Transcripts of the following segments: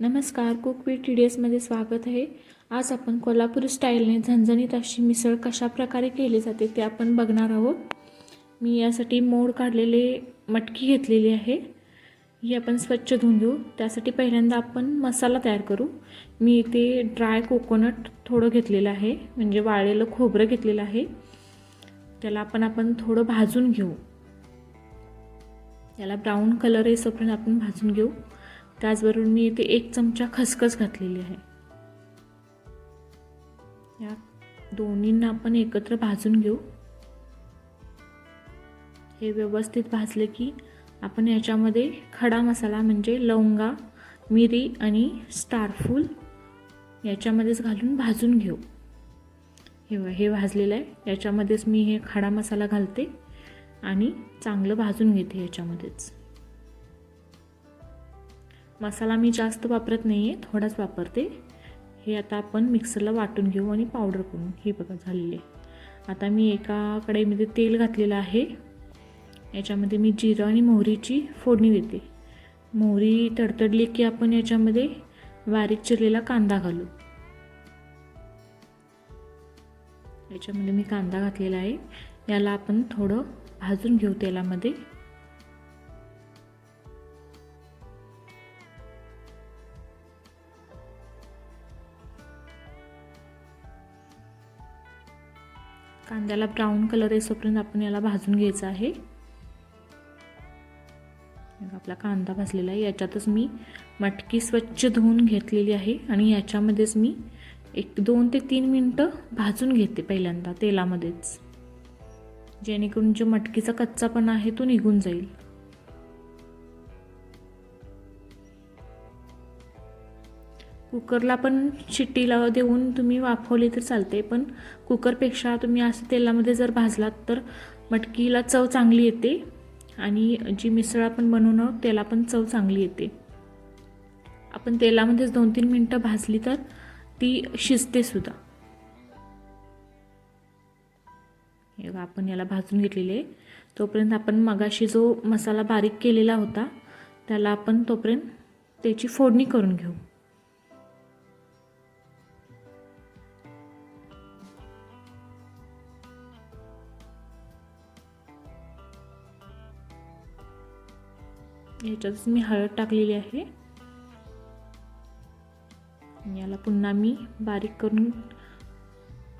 नमस्कार cook with T D एसमध्ये स्वागत आहे. आज आपण कोल्हापूर स्टाईलने झणझणीत अशी मिसळ कशा प्रकारे केली जाते ते आपण बघणार आहोत. मी यासाठी मोड काढलेले मटकी घेतलेली आहे. ही आपण स्वच्छ धुवून घेऊ. त्यासाठी पहिल्यांदा आपण मसाला तयार करू. मी इथे ड्राय कोकोनट थोडं घेतलेलं आहे म्हणजे वाळलेलं खोबरं घेतलेलं आहे. त्याला आपण आपण थोडं भाजून घेऊ. त्याला ब्राऊन कलर येसोपर्यंत आपण भाजून घेऊ. त्याचबरोबर मी इथे एक चमचा खसखस घातलेली आहे. या दोन्हींना आपण एकत्र भाजून घेऊ. हे व्यवस्थित भाजले की आपण याच्यामध्ये खडा मसाला म्हणजे लवंगा मिरी आणि स्टारफूल याच्यामध्येच घालून भाजून घेऊ. हे हे भाजलेलं आहे. याच्यामध्येच मी हे खडा मसाला घालते आणि चांगलं भाजून घेते याच्यामध्येच. मसाला मी जास्त वापरत नाही आहे थोडाच वापरते. हे आता आपण मिक्सरला वाटून घेऊ आणि पावडर करून. हे बघा झालेले. आता मी एका कढईमध्ये तेल घातलेलं आहे. याच्यामध्ये मी जिरं आणि मोहरीची फोडणी देते. मोहरी तडतडली की आपण याच्यामध्ये बारीक चिरलेला कांदा घालू. याच्यामध्ये मी कांदा घातलेला आहे. याला आपण थोडं भाजून घेऊ तेलामध्ये. कांद्याला ब्राऊन कलर येसोपर्यंत आपण याला भाजून घ्यायचं आहे. आपला कांदा भाजलेला आहे. याच्यातच मी मटकी स्वच्छ धुवून घेतलेली आहे आणि याच्यामध्येच मी एक दोन ते तीन मिनटं भाजून घेते पहिल्यांदा तेलामध्येच. जेणेकरून जो मटकीचा कच्चापणा आहे तो निघून जाईल. कुकरला पण शिट्टीला देऊन तुम्ही वाफवली तर चालते पण कुकरपेक्षा तुम्ही असं तेलामध्ये जर भाजलात तर मटकीला चव चांगली येते आणि जी मिसळ आपण बनवणार त्याला पण चव चांगली येते. आपण तेलामध्येच दोन तीन मिनटं भाजली तर ती शिजते सुद्धा. हे आपण याला भाजून घेतलेले आहे. तोपर्यंत आपण मगाशी जो मसाला बारीक केलेला होता त्याला आपण तोपर्यंत त्याची फोडणी करून घेऊ. ह्याच्यातच मी हळद टाकलेली आहे. याला पुन्हा मी बारीक करून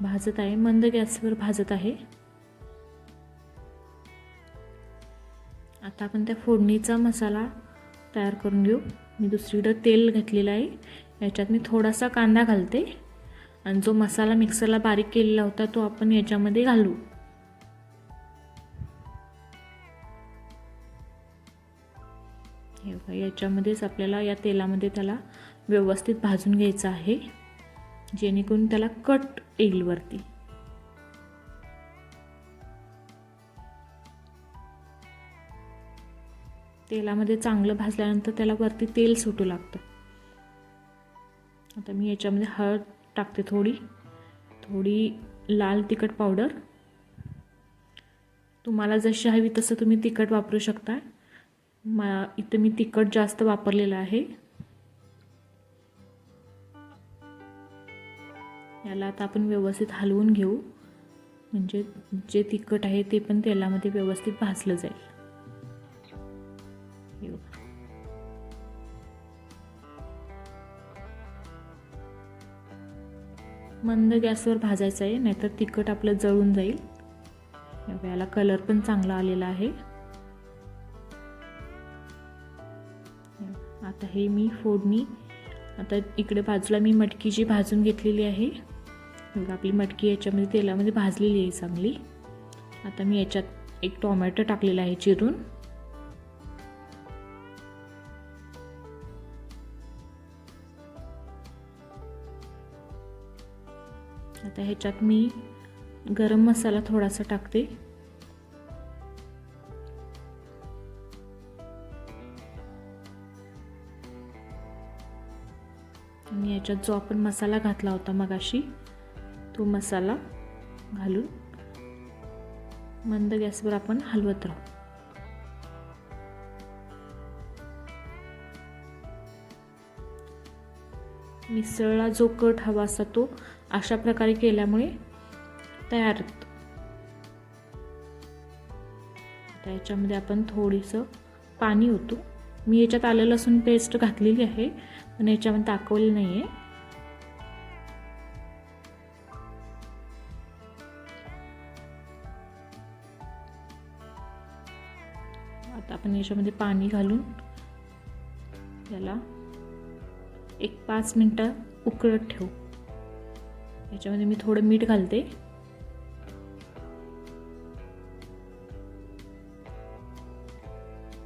भाजत आहे. मंद गॅसवर भाजत आहे. आता आपण त्या फोडणीचा मसाला तयार करून घेऊ. मी दुसरीकडं तेल घातलेलं आहे. याच्यात मी थोडासा कांदा घालते. आणि जो मसाला मिक्सरला बारीक केलेला होता तो आपण याच्यामध्ये घालू. हे बघा याच्यामध्येच आपल्याला या तेलामध्ये त्याला व्यवस्थित भाजून घ्यायचं आहे. जेणेकरून त्याला कट येईल वरती. तेलामध्ये चांगलं भाजल्यानंतर त्याला वरती तेल सुटू लागतं. आता मी याच्यामध्ये हळद टाकते थोडी. थोडी लाल तिखट पावडर. तुम्हाला जशी हवी तसं तुम्ही तिखट वापरू शकता. मा इथं मी तिखट जास्त वापरलेलं आहे. याला आता आपण व्यवस्थित हलवून घेऊ. म्हणजे जे तिखट आहे ते पण तेलामध्ये व्यवस्थित भाजलं जाईल. मंद गॅसवर भाजायचं आहे नाहीतर तिखट आपलं जळून जाईल. याला कलर पण चांगला आलेला आहे. आता हे मी फोडणी. आता इकडे बाजूला मी मटकी जी भाजून घेतलेली आहे. आपली मटकी याच्यामध्ये तेलामध्ये भाजलेली आहे चांगली. आता मी याच्यात एक टोमॅटो टाकलेला आहे चिरून. आता ह्याच्यात मी गरम मसाला थोडासा टाकते. आणि याच्यात जो आपण मसाला घातला होता मगाशी तो मसाला घालून मंद गॅसवर आपण हलवत राहू. मिसळला जो कट हवा असा तो अशा प्रकारे केल्यामुळे तयार होतो. त्याच्यामध्ये आपण थोडंसं पाणी होतो मी याच्यात आलं लसूण पेस्ट घातलेली आहे. पण याच्यामध्ये दाखवली नाही आहे आता आपण याच्यामध्ये पाणी घालून याला एक पाच मिनटं उकळत ठेवू. याच्यामध्ये मी थोडं मीठ घालते.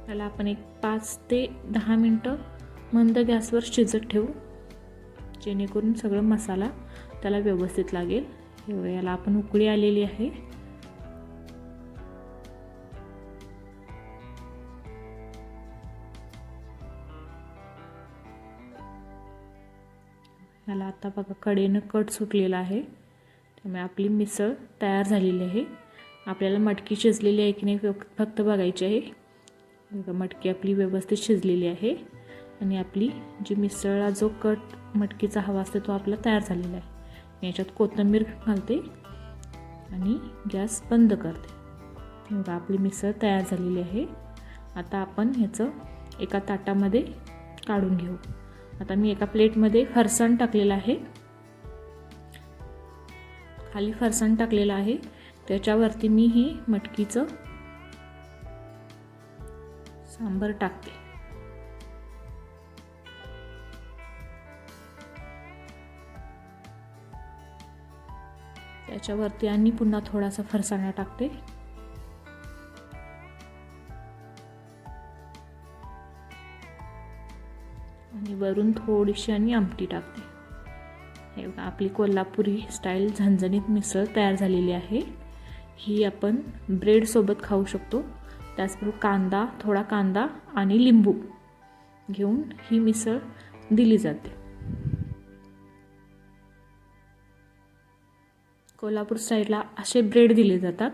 त्याला आपण एक पाच ते दहा मिनटं मंद गॅसवर शिजत ठेवू जेणेकरून सगळं मसाला त्याला व्यवस्थित लागेल. याला आपण उकळी आलेली आहे. याला आता बघा कडेनं कट सुटलेला आहे. त्यामुळे आपली मिसळ तयार झालेली आहे. आपल्याला मटकी शिजलेली आहे की नाही फक्त बघायची आहे. बघा मटकी आपली व्यवस्थित शिजलेली आहे. आणि आपली जी मिसळला जो कट मटकीचा हवा असतो तो आपला तयार झालेला आहे. मी याच्यात कोथिंबीर घालते आणि गॅस बंद करते. बघा आपली मिसळ तयार झालेली आहे. आता आपण ह्याचं एका ताटामध्ये काढून घेऊ. आता मी एका प्लेटमध्ये फरसाण टाकलेलं आहे. खाली फरसाण टाकलेलं आहे. त्याच्यावरती मी ही मटकीचं सांबर टाकते. त्याच्यावरती आणि पुन्हा थोडासा फरसाणा टाकते. आणि वरून थोडीशी आणि आमटी टाकते. हे बघा आपली कोल्हापुरी स्टाईल झणझणीत मिसळ तयार झालेली आहे. ही आपण ब्रेडसोबत खाऊ शकतो. त्याचबरोबर कांदा थोडा कांदा आणि लिंबू घेऊन ही मिसळ दिली जाते. कोल्हापूर साईडला असे ब्रेड दिले जातात.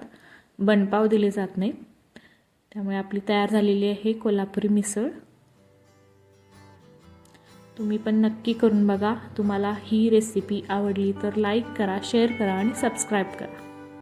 बनपाव दिले जात नाहीत त्यामुळे आपली तयार झालेली आहे कोल्हापुरी मिसळ. तुम्ही पण नक्की करून बघा. तुम्हाला ही रेसिपी आवडली तर लाईक करा शेअर करा आणि सबस्क्राईब करा.